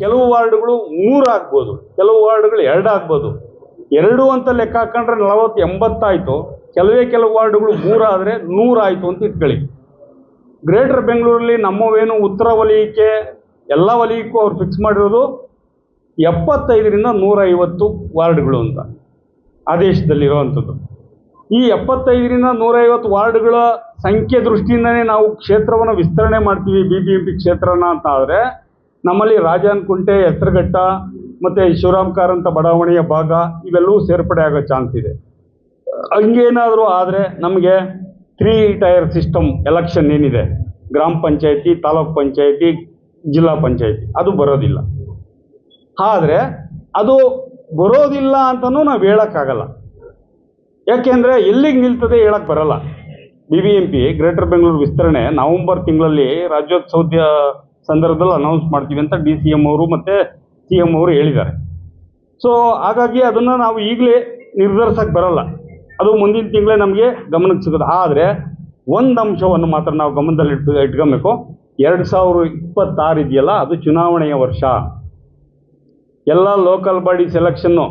ಕೆಲವು ವಾರ್ಡ್ಗಳು ಮೂರು ಆಗ್ಬೋದು, ಕೆಲವು ವಾರ್ಡ್ಗಳು ಎರಡು ಆಗ್ಬೋದು. ಎರಡು ಅಂತ ಲೆಕ್ಕ ಹಾಕೊಂಡ್ರೆ ನಲವತ್ತು ಎಂಬತ್ತಾಯಿತು ಕೆಲವೇ ಕೆಲವು ವಾರ್ಡ್ಗಳು ಮೂರಾದರೆ ನೂರಾಯಿತು ಅಂತ ಇಟ್ಕೊಳ್ಳಿ. ಗ್ರೇಟರ್ ಬೆಂಗಳೂರಲ್ಲಿ ನಮ್ಮವೇನು ಉತ್ತರ ವಲಯಕ್ಕೆ, ಎಲ್ಲ ವಲಯಕ್ಕೂ ಅವ್ರು ಫಿಕ್ಸ್ ಮಾಡಿರೋದು ಎಪ್ಪತ್ತೈದರಿಂದ ನೂರೈವತ್ತು ವಾರ್ಡ್ಗಳು ಅಂತ, ಆದೇಶದಲ್ಲಿರುವಂಥದ್ದು. ಈ ಎಪ್ಪತ್ತೈದರಿಂದ ನೂರೈವತ್ತು ವಾರ್ಡ್ಗಳ ಸಂಖ್ಯೆ ದೃಷ್ಟಿಯಿಂದನೇ ನಾವು ಕ್ಷೇತ್ರವನ್ನು ವಿಸ್ತರಣೆ ಮಾಡ್ತೀವಿ ಬಿ ಬಿ ಎಂ ಪಿ ಕ್ಷೇತ್ರನ ಅಂತ ಆದರೆ ನಮ್ಮಲ್ಲಿ ರಾಜಾನ್ಕುಂಟೆ ಹೆಸರುಘಟ್ಟ ಮತ್ತು ಶಿವರಾಮ್ ಕಾರಂತ ಬಡಾವಣೆಯ ಭಾಗ ಇವೆಲ್ಲವೂ ಸೇರ್ಪಡೆ ಆಗೋ ಚಾನ್ಸ್ ಇದೆ. ಹಂಗೇನಾದರೂ ಆದರೆ ನಮಗೆ ತ್ರೀ ಟೈರ್ ಸಿಸ್ಟಮ್ ಎಲೆಕ್ಷನ್ ಏನಿದೆ. ಗ್ರಾಮ ಪಂಚಾಯತಿ, ತಾಲೂಕ್ ಪಂಚಾಯತಿ, ಜಿಲ್ಲಾ ಪಂಚಾಯತಿ, ಅದು ಬರೋದಿಲ್ಲ. ಆದರೆ ಅದು ಬರೋದಿಲ್ಲ ಅಂತಲೂ ನಾವು ಹೇಳೋಕ್ಕಾಗಲ್ಲ. ಯಾಕೆಂದರೆ ಎಲ್ಲಿಗೆ ನಿಲ್ತದೆ ಹೇಳಕ್ಕೆ ಬರಲ್ಲ. B B M P greater Bengaluru ವಿಸ್ತರಣೆ ನವೆಂಬರ್ ತಿಂಗಳಲ್ಲಿ ರಾಜ್ಯೋತ್ಸವದ ಸಂದರ್ಭದಲ್ಲಿ ಅನೌನ್ಸ್ ಮಾಡ್ತೀವಿ ಅಂತ ಡಿ ಸಿ ಎಂ ಅವರು ಮತ್ತು ಸಿ ಎಂ ಅವರು ಹೇಳಿದ್ದಾರೆ. ಸೊ ಹಾಗಾಗಿ ಅದನ್ನು ನಾವು ಈಗಲೇ ನಿರ್ಧರಿಸಕ್ಕೆ ಬರಲ್ಲ. ಅದು ಮುಂದಿನ ತಿಂಗಳೇ ನಮಗೆ ಗಮನಕ್ಕೆ ಸಿಗುತ್ತೆ. ಆದರೆ, ಒಂದು ಅಂಶವನ್ನು ಮಾತ್ರ ನಾವು ಗಮನದಲ್ಲಿ ಇಟ್ಟು, ಇಟ್ಕೊಬೇಕು. ಎರಡು ಸಾವಿರ ಇಪ್ಪತ್ತಾರು ಇದೆಯಲ್ಲ ಅದು ಚುನಾವಣೆಯ ವರ್ಷ. ಎಲ್ಲ ಲೋಕಲ್ ಬಾಡಿ ಸೆಲೆಕ್ಷನ್ನು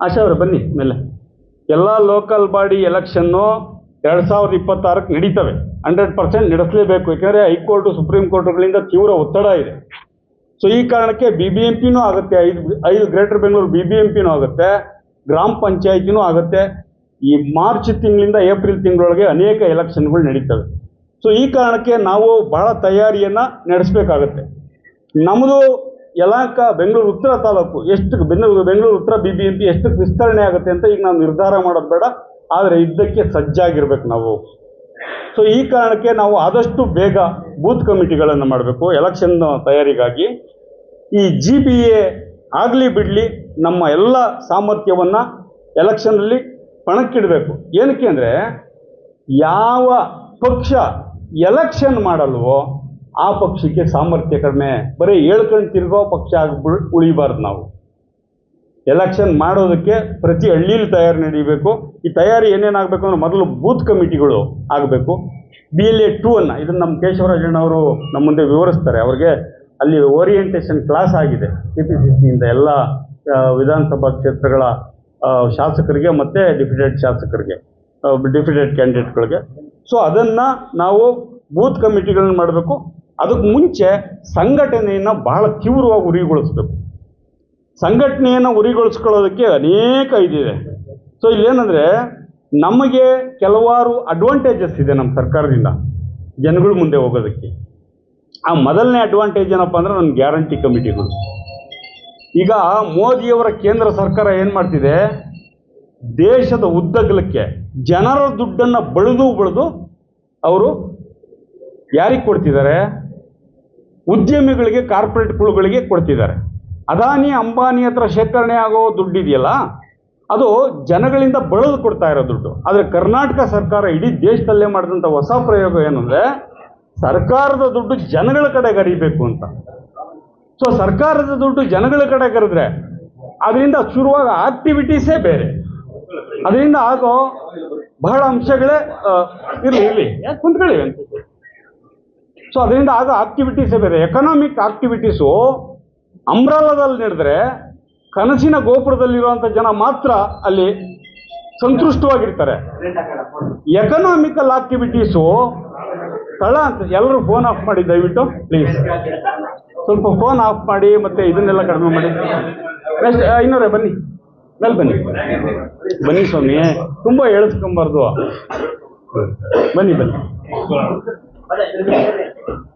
ಆಶಾ ಅವರೇ, ಬನ್ನಿ, ಮೇಲೆ. ಎಲ್ಲ ಲೋಕಲ್ ಬಾಡಿ ಎಲೆಕ್ಷನ್ನು ಎರಡು ಸಾವಿರದ ಇಪ್ಪತ್ತಾರಕ್ಕೆ ನಡೀತವೆ. ಹಂಡ್ರೆಡ್ ಪರ್ಸೆಂಟ್ ನಡೆಸಲೇಬೇಕು. ಯಾಕೆಂದರೆ ಹೈಕೋರ್ಟು, ಸುಪ್ರೀಂ ಕೋರ್ಟ್ಗಳಿಂದ ತೀವ್ರ ಒತ್ತಡ ಇದೆ. ಸೊ ಈ ಕಾರಣಕ್ಕೆ ಬಿ ಬಿ ಎಂ ಪಿನೂ ಆಗುತ್ತೆ. ಐದು ಐದು greater Bengaluru B B M ಪಿನೂ ಆಗುತ್ತೆ. ಗ್ರಾಮ ಪಂಚಾಯತಿನೂ ಆಗುತ್ತೆ. ಈ ಮಾರ್ಚ್ ತಿಂಗಳಿಂದ ಏಪ್ರಿಲ್ ತಿಂಗಳೊಳಗೆ ಅನೇಕ ಎಲೆಕ್ಷನ್ಗಳು ನಡೀತವೆ. ಸೊ ಈ ಕಾರಣಕ್ಕೆ ನಾವು ಬಹಳ ತಯಾರಿಯನ್ನು ನಡೆಸಬೇಕಾಗತ್ತೆ. ನಮ್ಮದು ಯಲಹಂಕ, ಬೆಂಗಳೂರು ಉತ್ತರ ತಾಲೂಕು, ಎಷ್ಟು ಬೆಂಗಳೂರು ಬೆಂಗಳೂರು ಉತ್ತರ ಬಿ ಬಿ ಎಂ ಪಿ ಎಷ್ಟಕ್ಕೆ ವಿಸ್ತರಣೆ ಆಗುತ್ತೆ ಅಂತ ಈಗ ನಾವು ನಿರ್ಧಾರ ಮಾಡೋದು ಬೇಡ. ಆದರೆ ಇದ್ದಕ್ಕೆ ಸಜ್ಜಾಗಿರ್ಬೇಕು ನಾವು. ಸೊ ಈ ಕಾರಣಕ್ಕೆ ನಾವು ಆದಷ್ಟು ಬೇಗ ಬೂತ್ ಕಮಿಟಿಗಳನ್ನು ಮಾಡಬೇಕು. ಎಲೆಕ್ಷನ್ ತಯಾರಿಗಾಗಿ. ಈ ಜಿ ಬಿ ಎ ಆಗಲಿ ಬಿಡಲಿ ನಮ್ಮ ಎಲ್ಲ ಸಾಮರ್ಥ್ಯವನ್ನು ಎಲೆಕ್ಷನಲ್ಲಿ ಪಣಕ್ಕಿಡಬೇಕು. ಏನಕ್ಕೆ ಅಂದರೆ ಯಾವ ಪಕ್ಷ ಎಲೆಕ್ಷನ್ ಮಾಡಲ್ವೋ ಆ ಪಕ್ಷಕ್ಕೆ ಸಾಮರ್ಥ್ಯ ಕಡಿಮೆ. ಬರೀ ಹೇಳ್ಕೊಂಡು ತಿರುಗೋ ಪಕ್ಷ ಆಗಿ ಉಳಿಬಾರ್ದು ನಾವು. ಎಲೆಕ್ಷನ್ ಮಾಡೋದಕ್ಕೆ ಪ್ರತಿ ಹಳ್ಳಿಯಲ್ಲಿ ತಯಾರಿ ನಡೀಬೇಕು. ಈ ತಯಾರಿ ಏನೇನಾಗಬೇಕು ಅಂದ್ರೆ ಮೊದಲು ಬೂತ್ ಕಮಿಟಿಗಳು ಆಗಬೇಕು. ಬಿ ಎಲ್ ಎ ಟೂ ಅನ್ನು, ಇದನ್ನು ನಮ್ಮ ಕೇಶವರಾಜಣ್ಣವರು ನಮ್ಮ ಮುಂದೆ ವಿವರಿಸ್ತಾರೆ. ಅವ್ರಿಗೆ ಅಲ್ಲಿ ಓರಿಯೆಂಟೇಷನ್ ಕ್ಲಾಸ್ ಆಗಿದೆ. ಕೆ ಪಿ ಸಿ ಸಿಯಿಂದ ಎಲ್ಲ ವಿಧಾನಸಭಾ ಕ್ಷೇತ್ರಗಳ ಶಾಸಕರಿಗೆ ಮತ್ತು ಡಿಫಿಡೆಂಟ್ ಶಾಸಕರಿಗೆ ಡಿಫಿಡೆಂಟ್ ಕ್ಯಾಂಡಿಡೇಟ್ಗಳಿಗೆ ಸೊ ಅದನ್ನು ನಾವು ಬೂತ್ ಕಮಿಟಿಗಳನ್ನ ಮಾಡಬೇಕು. ಅದಕ್ಕೆ ಮುಂಚೆ ಸಂಘಟನೆಯನ್ನು ಬಹಳ ತೀವ್ರವಾಗಿ ಉರಿಗೊಳಿಸ್ಬೇಕು ಸಂಘಟನೆಯನ್ನು ಉರಿಗೊಳಿಸ್ಕೊಳ್ಳೋದಕ್ಕೆ ಅನೇಕ ಇದಿದೆ. ಸೊ ಇಲ್ಲೇನಂದರೆ ನಮಗೆ ಕೆಲವಾರು ಅಡ್ವಾಂಟೇಜಸ್ ಇದೆ ನಮ್ಮ ಸರ್ಕಾರದಿಂದ ಜನಗಳ ಮುಂದೆ ಹೋಗೋದಕ್ಕೆ. ಆ ಮೊದಲನೇ ಅಡ್ವಾಂಟೇಜ್ ಏನಪ್ಪ ಅಂದ್ರೆ ನನ್ನ ಗ್ಯಾರಂಟಿ ಕಮಿಟಿಗಳು ಈಗ ಮೋದಿಯವರ ಕೇಂದ್ರ ಸರ್ಕಾರ ಏನು ಮಾಡ್ತಿದೆ? ದೇಶದ ಉದ್ದಗಲಕ್ಕೆ ಜನರ ದುಡ್ಡನ್ನು ಬಳಿದು ಬಳಿದು ಅವರು ಯಾರಿಗೆ ಕೊಡ್ತಿದ್ದಾರೆ? ಉದ್ಯಮಿಗಳಿಗೆ, ಕಾರ್ಪೊರೇಟ್ ಕುಳುಗಳಿಗೆ ಕೊಡ್ತಿದ್ದಾರೆ. ಅದಾನಿ ಅಂಬಾನಿ ಹತ್ರ ಶೇಖರಣೆ ಆಗೋ ದುಡ್ಡಿದೆಯಲ್ಲ, ಅದು ಜನಗಳಿಂದ ಬಳದು ಕೊಡ್ತಾ ಇರೋ ದುಡ್ಡು. ಆದರೆ ಕರ್ನಾಟಕ ಸರ್ಕಾರ ಇಡೀ ದೇಶದಲ್ಲೇ ಮಾಡಿದಂಥ ಹೊಸ ಪ್ರಯೋಗ ಏನಂದರೆ, ಸರ್ಕಾರದ ದುಡ್ಡು ಜನಗಳ ಕಡೆ ಗರಿಬೇಕು ಅಂತ. ಸೊ ಸರ್ಕಾರದ ದುಡ್ಡು ಜನಗಳ ಕಡೆ ಕರೆದ್ರೆ, ಅದರಿಂದ ಶುರುವಾಗ ಆಕ್ಟಿವಿಟೀಸೇ ಬೇರೆ. ಅದರಿಂದ ಆಗೋ ಬಹಳ ಅಂಶಗಳೇ ಇರಲಿ ಇರಲಿ. ಯಾಕೆ ಕುಂತ್ಕೊಳ್ಳಿ ಅಂತ. ಸೊ ಅದರಿಂದ ಆಗೋ ಆಕ್ಟಿವಿಟೀಸೇ ಬೇರೆ. ಎಕನಾಮಿಕ್ ಆಕ್ಟಿವಿಟೀಸು ಅಂಬ್ರಾಲದಲ್ಲಿ ನಡೆದ್ರೆ ಕನಸಿನ ಗೋಪುರದಲ್ಲಿರುವಂಥ ಜನ ಮಾತ್ರ ಅಲ್ಲಿ ಸಂತುಷ್ಟವಾಗಿರ್ತಾರೆ. ಎಕನಾಮಿಕಲ್ ಆಕ್ಟಿವಿಟೀಸು ಸ್ಥಳ ಅಂತ ಎಲ್ಲರೂ ಫೋನ್ ಆಫ್ ಮಾಡಿ ದಯವಿಟ್ಟು ಪ್ಲೀಸ್ ಸ್ವಲ್ಪ ಫೋನ್ ಆಫ್ ಮಾಡಿ ಮತ್ತೆ ಇದನ್ನೆಲ್ಲ ಕಡಿಮೆ ಮಾಡಿ. ನೆಕ್ಸ್ಟ್ ಇನ್ನೂರೇ ಬನ್ನಿ. ಮೇಲೆ ಬನ್ನಿ. ಬನ್ನಿ ಸ್ವಾಮಿ, ತುಂಬ ಹೇಳಿಸ್ಕೊಂಬಾರ್ದು ಬನ್ನಿ ಬನ್ನಿ.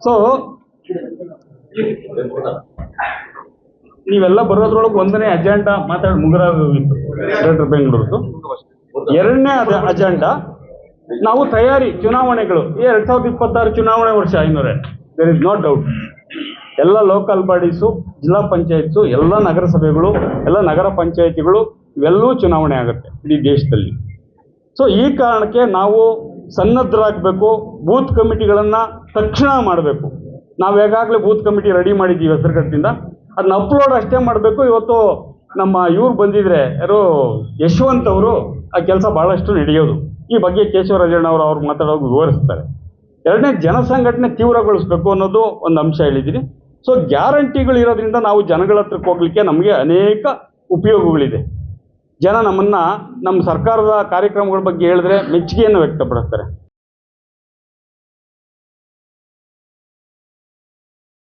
ಸೊ ನೀವೆಲ್ಲ ಬರೋದ್ರೊಳಗೆ ಒಂದನೇ ಅಜೆಂಡಾ ಮಾತಾಡಿ ಮುಗಿದಾಗಿತ್ತು ಗ್ರೇಟರ್ ಬೆಂಗಳೂರು ಎರಡನೇ ಅಜೆಂಡಾ ನಾವು ತಯಾರಿ, ಚುನಾವಣೆಗಳು. ಎರಡು ಸಾವಿರದ ಇಪ್ಪತ್ತಾರು ಚುನಾವಣೆ ವರ್ಷ, ಐನೂರ. ದೇರ್ ಇಸ್ ನೋ ಡೌಟ್ ಎಲ್ಲ ಲೋಕಲ್ ಬಾಡೀಸು ಜಿಲ್ಲಾ ಪಂಚಾಯತ್ಸು, ಎಲ್ಲ ನಗರಸಭೆಗಳು, ಎಲ್ಲ ನಗರ ಪಂಚಾಯತಿಗಳು ಇವೆಲ್ಲವೂ ಚುನಾವಣೆ ಆಗುತ್ತೆ ಇಡೀ ದೇಶದಲ್ಲಿ. ಸೊ ಈ ಕಾರಣಕ್ಕೆ ನಾವು ಸನ್ನದ್ಧರಾಗಬೇಕು ಬೂತ್ ಕಮಿಟಿಗಳನ್ನು ತಕ್ಷಣ ಮಾಡಬೇಕು. ನಾವು ಈಗಾಗಲೇ ಬೂತ್ ಕಮಿಟಿ ರೆಡಿ ಮಾಡಿದ್ದೀವಿ ಹೆಸರುಗಟ್ಟಿಂದ ಅದನ್ನ ಅಪ್ಲೋಡ್ ಅಷ್ಟೇ ಮಾಡಬೇಕು. ಇವತ್ತು ನಮ್ಮ ಇವ್ರು ಬಂದಿದ್ರೆ, ಯಾರು ಯಶವಂತ್ ಅವರು, ಆ ಕೆಲಸ ಬಹಳಷ್ಟು ನಡೆಯೋದು. ಈ ಬಗ್ಗೆ ಕೇಶವರಾಜಣ್ಣ ಅವರು ಅವ್ರು ಮಾತಾಡೋದು ವಿವರಿಸ್ತಾರೆ. ಎರಡನೇ ಜನಸಂಘಟನೆ ತೀವ್ರಗೊಳಿಸ್ಬೇಕು ಅನ್ನೋದು ಒಂದು ಅಂಶ ಹೇಳಿದ್ದೀನಿ. ಸೊ ಗ್ಯಾರಂಟಿಗಳು ಇರೋದ್ರಿಂದ ನಾವು ಜನಗಳ ಹತ್ರಕ್ಕೆ ಹೋಗ್ಲಿಕ್ಕೆ ನಮಗೆ ಅನೇಕ ಉಪಯೋಗಗಳಿದೆ. ಜನ ನಮ್ಮನ್ನ ನಮ್ಮ ಸರ್ಕಾರದ ಕಾರ್ಯಕ್ರಮಗಳ ಬಗ್ಗೆ ಹೇಳಿದ್ರೆ ಮೆಚ್ಚುಗೆಯನ್ನು ವ್ಯಕ್ತಪಡಿಸ್ತಾರೆ.